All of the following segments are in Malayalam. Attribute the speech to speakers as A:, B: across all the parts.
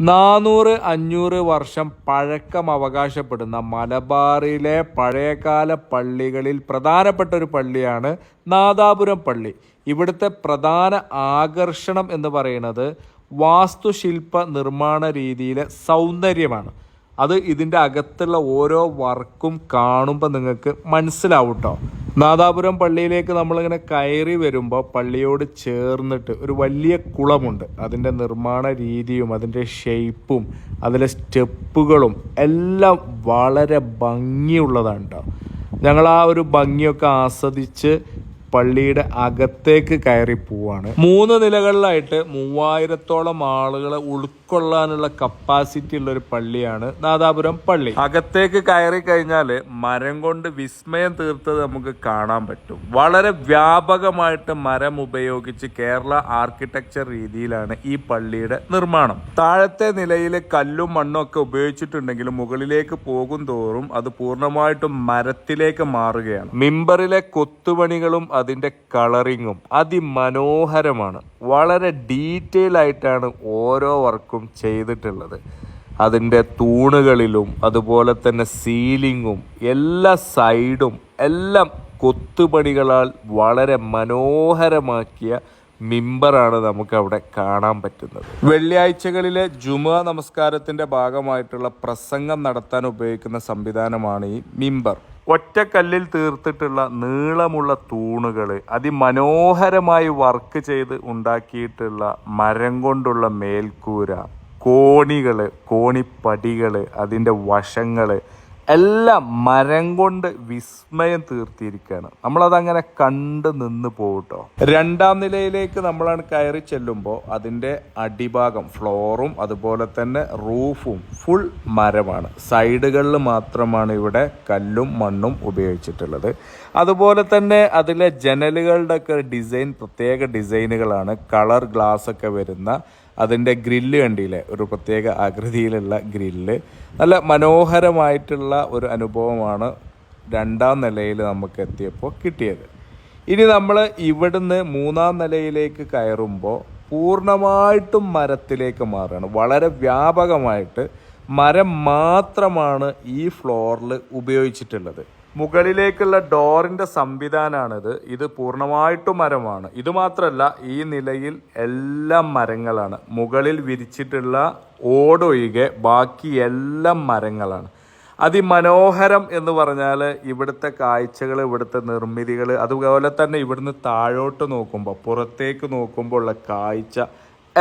A: നാനൂറ് അഞ്ഞൂറ് വർഷം പഴക്കം അവകാശപ്പെടുന്ന മലബാറിലെ പഴയകാല പള്ളികളിൽ പ്രധാനപ്പെട്ട ഒരു പള്ളിയാണ് നാദാപുരം പള്ളി. ഇവിടുത്തെ പ്രധാന ആകർഷണം എന്ന് പറയുന്നത് വാസ്തുശില്പ നിർമ്മാണ രീതിയിലെ സൗന്ദര്യമാണ്. അത് ഇതിന്റെ അകത്തുള്ള ഓരോ വർക്കും കാണുമ്പോൾ നിങ്ങൾക്ക് മനസ്സിലാവും കേട്ടോ നാദാപുരം പള്ളിയിലേക്ക് നമ്മളിങ്ങനെ കയറി വരുമ്പോൾ പള്ളിയോട് ചേർന്നിട്ട് ഒരു വലിയ കുളമുണ്ട്. അതിന്റെ നിർമ്മാണ രീതിയും അതിന്റെ ഷേപ്പും അതിലെ സ്റ്റെപ്പുകളും എല്ലാം വളരെ ഭംഗിയുള്ളതാണ് കേട്ടോ ഞങ്ങൾ ആ ഒരു ഭംഗിയൊക്കെ ആസ്വദിച്ച് പള്ളിയുടെ അകത്തേക്ക് കയറി പോവാണ്. മൂന്ന് നിലകളിലായിട്ട് മൂവായിരത്തോളം ആളുകളെ ഉൾക്കൊള്ളാനുള്ള കപ്പാസിറ്റി ഉള്ള ഒരു പള്ളിയാണ് നാദാപുരം പള്ളി. അകത്തേക്ക് കയറി കഴിഞ്ഞാൽ മരം കൊണ്ട് വിസ്മയം തീർത്തത് നമുക്ക് കാണാൻ പറ്റും. വളരെ വ്യാപകമായിട്ട് മരം ഉപയോഗിച്ച് കേരള ആർക്കിടെക്ചർ രീതിയിലാണ് ഈ പള്ളിയുടെ നിർമ്മാണം. താഴത്തെ നിലയിൽ കല്ലും മണ്ണും ഒക്കെ ഉപയോഗിച്ചിട്ടുണ്ടെങ്കിലും മുകളിലേക്ക് പോകും തോറും അത് പൂർണമായിട്ടും മരത്തിലേക്ക് മാറുകയാണ്. മിമ്പറിലെ കൊത്തുപണികളും അതിന്റെ കളറിങ്ങും അതിമനോഹരമാണ്. വളരെ ഡീറ്റെയിൽ ആയിട്ടാണ് ഓരോ വർക്കും ചെയ്തിട്ടുള്ളത്. അതിന്റെ തൂണുകളിലും അതുപോലെ തന്നെ സീലിങ്ങും എല്ലാ സൈഡും എല്ലാം കൊത്തുപണികളാൽ വളരെ മനോഹരമാക്കിയ മിമ്പറാണ് നമുക്ക് അവിടെ കാണാൻ പറ്റുന്നത്. വെള്ളിയാഴ്ചകളിലെ ജുമ നമസ്കാരത്തിന്റെ ഭാഗമായിട്ടുള്ള പ്രസംഗം നടത്താൻ ഉപയോഗിക്കുന്ന സംവിധാനമാണ് ഈ മിമ്പർ. ഒറ്റക്കല്ലിൽ തീർത്തിട്ടുള്ള നീളമുള്ള തൂണുകൾ അതിമനോഹരമായി വർക്ക് ചെയ്ത് ഉണ്ടാക്കിയിട്ടുള്ള മരം കൊണ്ടുള്ള മേൽക്കൂര കോണികൾ കോണിപ്പടികൾ അതിന്റെ വശങ്ങൾ എല്ലാം മരം കൊണ്ട് വിസ്മയം തീർത്തിയിരിക്കുകയാണ് നമ്മളതങ്ങനെ കണ്ട് നിന്ന് പോകട്ടോ രണ്ടാം നിലയിലേക്ക് നമ്മളാണ് കയറി ചെല്ലുമ്പോൾ അതിന്റെ അടിഭാഗം ഫ്ലോറും അതുപോലെ തന്നെ റൂഫും ഫുൾ മരമാണ്. സൈഡുകളിൽ മാത്രമാണ് ഇവിടെ കല്ലും മണ്ണും ഉപയോഗിച്ചിട്ടുള്ളത്. അതുപോലെ തന്നെ അതിലെ ജനലുകളുടെയൊക്കെ ഡിസൈൻ പ്രത്യേക ഡിസൈനുകളാണ്. കളർ ഗ്ലാസ് ഒക്കെ വരുന്ന അതിന്റെ ഗ്രില്ല് കണ്ടില്ലേ? ഒരു പ്രത്യേക ആകൃതിയിലുള്ള ഗ്രില്ല്. നല്ല മനോഹരമായിട്ടുള്ള ഒരു അനുഭവമാണ് രണ്ടാം നിലയിൽ നമുക്ക് എത്തിയപ്പോൾ കിട്ടിയത്. ഇനി നമ്മൾ ഇവിടുന്ന് മൂന്നാം നിലയിലേക്ക് കയറുമ്പോൾ പൂർണമായിട്ടും മരത്തിലേക്ക് മാറുകയാണ്. വളരെ വ്യാപകമായിട്ട് മരം മാത്രമാണ് ഈ ഫ്ലോറിൽ ഉപയോഗിച്ചിട്ടുള്ളത്. മുകളിലേക്കുള്ള ഡോറിന്റെ സംവിധാനമാണിത് ഇത് പൂർണമായിട്ടും മരമാണ്. ഇത് മാത്രമല്ല ഈ നിലയിൽ എല്ലാം മരങ്ങളാണ്. മുകളിൽ വിരിച്ചിട്ടുള്ള ഓടൊഴികെ ബാക്കി എല്ലാം മരങ്ങളാണ്. അതിമനോഹരം എന്ന് പറഞ്ഞാൽ ഇവിടുത്തെ കാഴ്ചകൾ ഇവിടുത്തെ നിർമ്മിതികൾ അതുപോലെ തന്നെ ഇവിടുന്ന് താഴോട്ട് നോക്കുമ്പോൾ പുറത്തേക്ക് നോക്കുമ്പോൾ ഉള്ള കാഴ്ച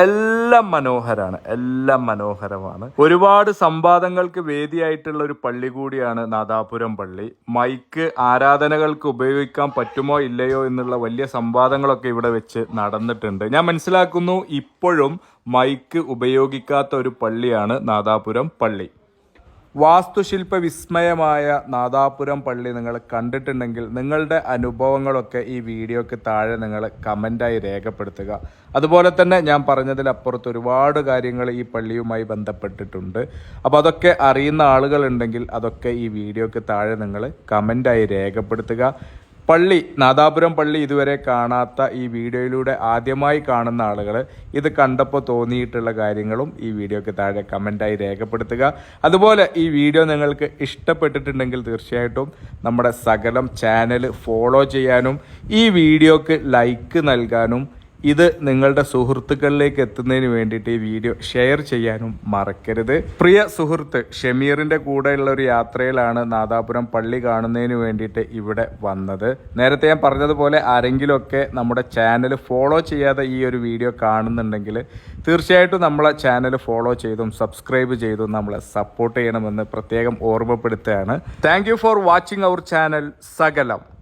A: എല്ലാം മനോഹരമാണ് എല്ലാം മനോഹരമാണ്. ഒരുപാട് സംവാദങ്ങൾക്ക് വേദിയായിട്ടുള്ള ഒരു പള്ളി കൂടിയാണ് നാദാപുരം പള്ളി. മൈക്ക് ആരാധനകൾക്ക് ഉപയോഗിക്കാൻ പറ്റുമോ ഇല്ലയോ എന്നുള്ള വലിയ സംവാദങ്ങളൊക്കെ ഇവിടെ വെച്ച് നടന്നിട്ടുണ്ട്. ഞാൻ മനസ്സിലാക്കുന്നു ഇപ്പോഴും മൈക്ക് ഉപയോഗിക്കാത്ത ഒരു പള്ളിയാണ് നാദാപുരം പള്ളി. വാസ്തുശില്പ വിസ്മയമായ നാദാപുരം പള്ളി നിങ്ങൾ കണ്ടിട്ടുണ്ടെങ്കിൽ നിങ്ങളുടെ അനുഭവങ്ങളൊക്കെ ഈ വീഡിയോക്ക് താഴെ നിങ്ങൾ കമന്റായി രേഖപ്പെടുത്തുക. അതുപോലെ തന്നെ ഞാൻ പറഞ്ഞതിലപ്പുറത്ത് ഒരുപാട് കാര്യങ്ങൾ ഈ പള്ളിയുമായി ബന്ധപ്പെട്ടിട്ടുണ്ട്. അപ്പോൾ അതൊക്കെ അറിയുന്ന ആളുകളുണ്ടെങ്കിൽ അതൊക്കെ ഈ വീഡിയോക്ക് താഴെ നിങ്ങൾ കമന്റായി രേഖപ്പെടുത്തുക. പള്ളി നാദാപുരം പള്ളി ഇതുവരെ കാണാത്ത ഈ വീഡിയോയിലൂടെ ആദ്യമായി കാണുന്ന ആളുകൾ ഇത് കണ്ടപ്പോൾ തോന്നിയിട്ടുള്ള കാര്യങ്ങളും ഈ വീഡിയോക്ക് താഴെ കമന്റായി രേഖപ്പെടുത്തുക. അതുപോലെ ഈ വീഡിയോ നിങ്ങൾക്ക് ഇഷ്ടപ്പെട്ടിട്ടുണ്ടെങ്കിൽ തീർച്ചയായിട്ടും നമ്മുടെ സകലം ചാനൽ ഫോളോ ചെയ്യാനും ഈ വീഡിയോക്ക് ലൈക്ക് നൽകാനും ഇത് നിങ്ങളുടെ സുഹൃത്തുക്കളിലേക്ക് എത്തുന്നതിന് വേണ്ടിയിട്ട് ഈ വീഡിയോ ഷെയർ ചെയ്യാനും മറക്കരുത്. പ്രിയ സുഹൃത്ത് ഷമീറിന്റെ കൂടെയുള്ള ഒരു യാത്രയിലാണ് നാദാപുരം പള്ളി കാണുന്നതിന് വേണ്ടിയിട്ട് ഇവിടെ വന്നത്. നേരത്തെ ഞാൻ പറഞ്ഞതുപോലെ ആരെങ്കിലുമൊക്കെ നമ്മുടെ ചാനൽ ഫോളോ ചെയ്യാതെ ഈ ഒരു വീഡിയോ കാണുന്നുണ്ടെങ്കിൽ തീർച്ചയായിട്ടും നമ്മളെ ചാനൽ ഫോളോ ചെയ്തും സബ്സ്ക്രൈബ് ചെയ്തും നമ്മളെ സപ്പോർട്ട് ചെയ്യണമെന്ന് പ്രത്യേകം ഓർമ്മപ്പെടുത്തുകയാണ്. Thank for watching our channel സകലം.